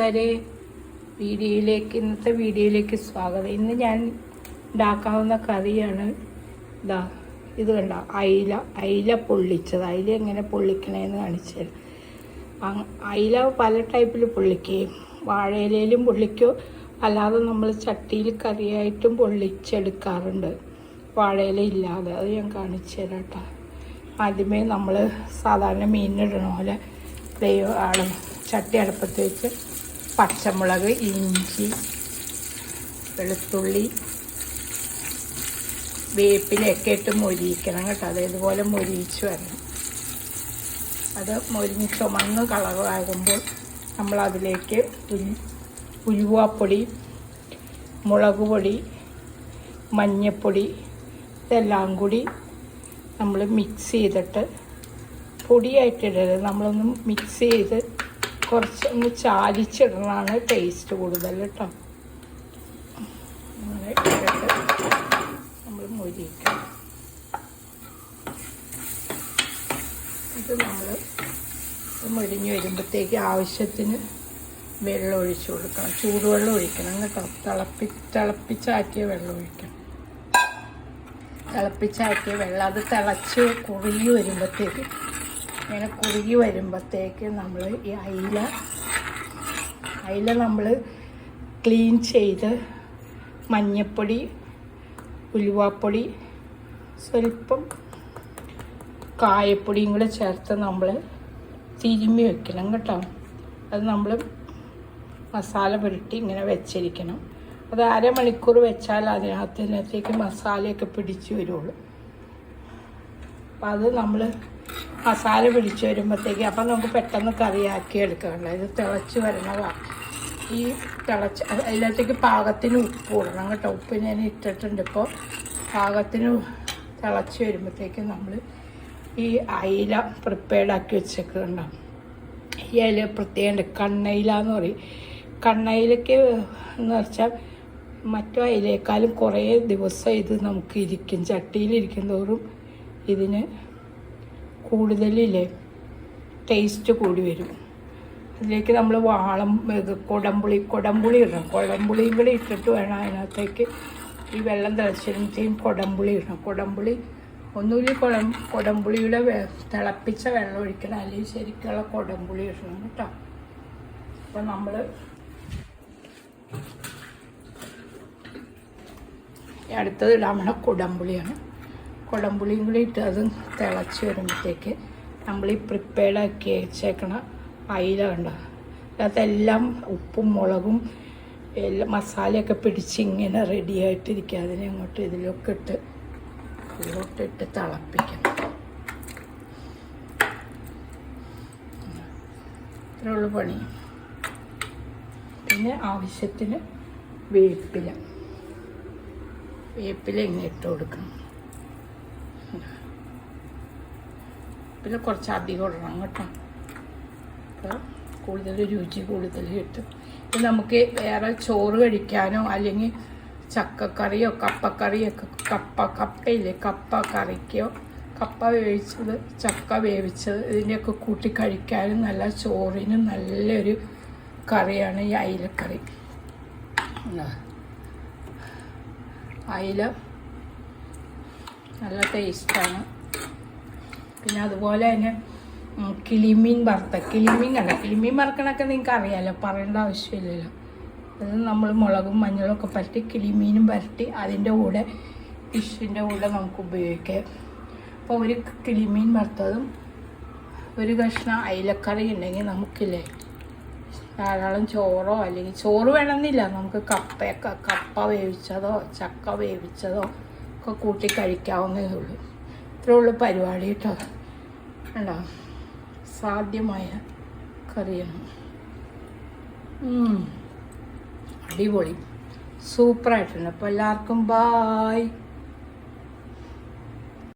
വരെ വീഡിയോയിലേക്ക് ഇന്നത്തെ വീഡിയോയിലേക്ക് സ്വാഗതം. ഇന്ന് ഞാൻ ഉണ്ടാക്കാവുന്ന കറിയാണ് ഇതാ ഇത് കണ്ട അയില അയില പൊള്ളിച്ചത്. അയില എങ്ങനെ പൊള്ളിക്കണേന്ന് കാണിച്ചത് അയില പല ടൈപ്പിൽ പൊള്ളിക്കുകയും വാഴയിലയിലും പൊള്ളിക്കോ അല്ലാതെ നമ്മൾ ചട്ടിയിൽ കറിയായിട്ടും പൊള്ളിച്ചെടുക്കാറുണ്ട്. വാഴയില ഇല്ലാതെ അത് ഞാൻ കാണിച്ചു തരാം കേട്ടോ. ആദ്യമേ നമ്മൾ സാധാരണ മീനിടണ പോലെ ദൈവം ആണ് ചട്ടി അടുപ്പത്ത് വെച്ച് പച്ചമുളക് ഇഞ്ചി വെളുത്തുള്ളി വേപ്പിലൊക്കെ ഇട്ട് മൊരിയിക്കണം കേട്ടോ. അത് ഇതുപോലെ മൊരിയിച്ച് വരണം. അത് മൊരിഞ്ഞ് ചുമന്ന് കളറാകുമ്പോൾ നമ്മൾ അതിലേക്ക് ഉലുവാപ്പൊടി മുളക് പൊടി മഞ്ഞൾപ്പൊടി ഇതെല്ലാം കൂടി നമ്മൾ മിക്സ് ചെയ്തിട്ട് പൊടിയായിട്ടിടരുത് നമ്മളൊന്ന് മിക്സ് ചെയ്ത് കുറച്ച് ഒന്ന് ചാലിച്ചിടണതാണ് ടേസ്റ്റ് കൂടുതൽ കേട്ടോ. അങ്ങനെ നമ്മൾ മൊരിയിക്കണം ഇത് നമ്മൾ മൊരിഞ്ഞ് വരുമ്പോഴത്തേക്ക് ആവശ്യത്തിന് വെള്ളം ഒഴിച്ചു കൊടുക്കണം. ചൂടുവെള്ളം ഒഴിക്കണം കേട്ടോ. തിളപ്പി തിളപ്പിച്ചാക്കിയ വെള്ളം ഒഴിക്കണം തിളപ്പിച്ചാക്കിയ വെള്ളം. അത് തിളച്ച് കുറുകി വരുമ്പോഴത്തേക്ക് ഇങ്ങനെ കുറുകി വരുമ്പോഴത്തേക്ക് നമ്മൾ ഈ അയില അയില നമ്മൾ ക്ലീൻ ചെയ്ത് മഞ്ഞപ്പൊടി ഉലുവാപ്പൊടി സ്വല്പം കായപ്പൊടിയും കൂടെ ചേർത്ത് നമ്മൾ തിരുമ്മി വെക്കണം കേട്ടോ. അത് നമ്മൾ മസാല പുരട്ടി ഇങ്ങനെ വെച്ചിരിക്കണം. അത് അരമണിക്കൂർ വെച്ചാൽ അതിനകത്തിനകത്തേക്ക് മസാലയൊക്കെ പിടിച്ച് വരുള്ളൂ. അപ്പം അത് നമ്മൾ മസാല പിടിച്ച് വരുമ്പോഴത്തേക്ക് അപ്പം നമുക്ക് പെട്ടെന്ന് കറിയാക്കി എടുക്കണം ഇത് തിളച്ച് വരണതാണ് ഈ തിളച്ച് അത് അതിനകത്തേക്ക് പാകത്തിന് ഉപ്പ് ഇടണം കേട്ടോ. ഉപ്പ് ഞാൻ ഇട്ടിട്ടുണ്ട് ഇപ്പോൾ പാകത്തിന് തിളച്ച് വരുമ്പോഴത്തേക്ക് നമ്മൾ ഈ അയില പ്രിപ്പയർഡ് ആക്കി വെച്ചേക്കുന്നുണ്ടാവും ഈ അയില പ്രത്യേകം കണ്ണയില എന്ന് പറയും. കണ്ണയിലൊക്കെ എന്ന് വെച്ചാൽ മറ്റു അയിലേക്കാളും കുറേ ദിവസം ഇത് നമുക്ക് ഇരിക്കും. ചട്ടിയിലിരിക്കും തോറും ഇതിന് കൂടുതലില്ലേ ടേസ്റ്റ് കൂടി വരും. അതിലേക്ക് നമ്മൾ വാളം കൊടംപുളി കൊടമ്പുളി ഇടണം. കൊടംപുളിയും കൂടി ഇട്ടിട്ട് വേണം അതിനകത്തേക്ക് ഈ വെള്ളം തിളച്ചിരുമ്പത്തേക്കും കൊടംപുളി ഇടണം. കൊടംപുളി ഒന്നുമില്ല കുടം കൊടംപുളിയുടെ തിളപ്പിച്ച വെള്ളം ഒഴിക്കണം. അല്ലെങ്കിൽ ശരിക്കുള്ള കൊടംപുളി ഇടണം കേട്ടോ. അപ്പോൾ നമ്മൾ അടുത്തത് ഇടാൻ വേണം കുടംപുളിയാണ്. കുടംപുളിയും കൂടി ഇട്ട് അത് തിളച്ച് വരുമ്പോഴത്തേക്ക് നമ്മൾ ഈ പ്രിപ്പയർഡ് ആക്കി വെച്ചേക്കണ അയില കണ്ട? അതെല്ലാം ഉപ്പും മുളകും എല്ലാം മസാലയൊക്കെ പിടിച്ച് ഇങ്ങനെ റെഡി ആയിട്ടിരിക്കുക അതിനെ അങ്ങോട്ട് ഇതിലൊക്കെ ഇട്ട് ഇതിലോട്ട് ഇട്ട് തിളപ്പിക്കണം. ഇത്രയുള്ള പണി. പിന്നെ ആവശ്യത്തിന് വേപ്പില. വേപ്പില ഇങ്ങനെ ഇട്ട് കൊടുക്കണം. പിന്നെ കുറച്ച് അധികം ഇടണം കേട്ടോ. അപ്പോൾ കൂടുതൽ രുചി കൂടുതൽ കിട്ടും. ഇത് നമുക്ക് വേറെ ചോറ് കഴിക്കാനോ അല്ലെങ്കിൽ ചക്കക്കറിയോ കപ്പക്കറിയോ ഒക്കെ കപ്പ കപ്പയില്ലേ? കപ്പ കറിക്കോ? കപ്പ വേവിച്ചത് ചക്ക വേവിച്ചത് ഇതിന്റെയൊക്കെ കൂട്ടി കഴിക്കാനും നല്ല ചോറിനും നല്ലൊരു കറിയാണ് ഈ അയിലക്കറി. അയില നല്ല ടേസ്റ്റാണ് പിന്നെ അതുപോലെ തന്നെ കിളിമീൻ വറുത്ത കിളിമീൻ കണ്ട കിളിമീൻ വറുക്കണൊക്കെ നിങ്ങൾക്ക് അറിയാമല്ലോ പറയേണ്ട ആവശ്യമില്ലല്ലോ. അത് നമ്മൾ മുളകും മഞ്ഞളും ഒക്കെ പരട്ടി കിളിമീനും പരട്ടി അതിന്റെ കൂടെ ഫിഷിന്റെ കൂടെ നമുക്ക് ഉപയോഗിക്കാം. അപ്പോൾ ഒരു കിളിമീൻ വറുത്തതും ഒരു കഷ്ണം അയിലക്കറി ഉണ്ടെങ്കിൽ നമുക്കില്ലേ ധാരാളം ചോറോ അല്ലെങ്കിൽ ചോറ് വേണമെന്നില്ല നമുക്ക് കപ്പയൊക്കെ കപ്പ വേവിച്ചതോ ചക്ക വേവിച്ചതോ ഒക്കെ കൂട്ടി കഴിക്കാവുന്നേ ഉള്ളൂ. ഇത്രേ ഉള്ളൂ പരിപാടി കേട്ടോ കണ്ടോ? സാധ്യമായ കറിയാണ്. അടിപൊളി. സൂപ്പറായിട്ടുണ്ട്. അപ്പോൾ എല്ലാവർക്കും ബായ്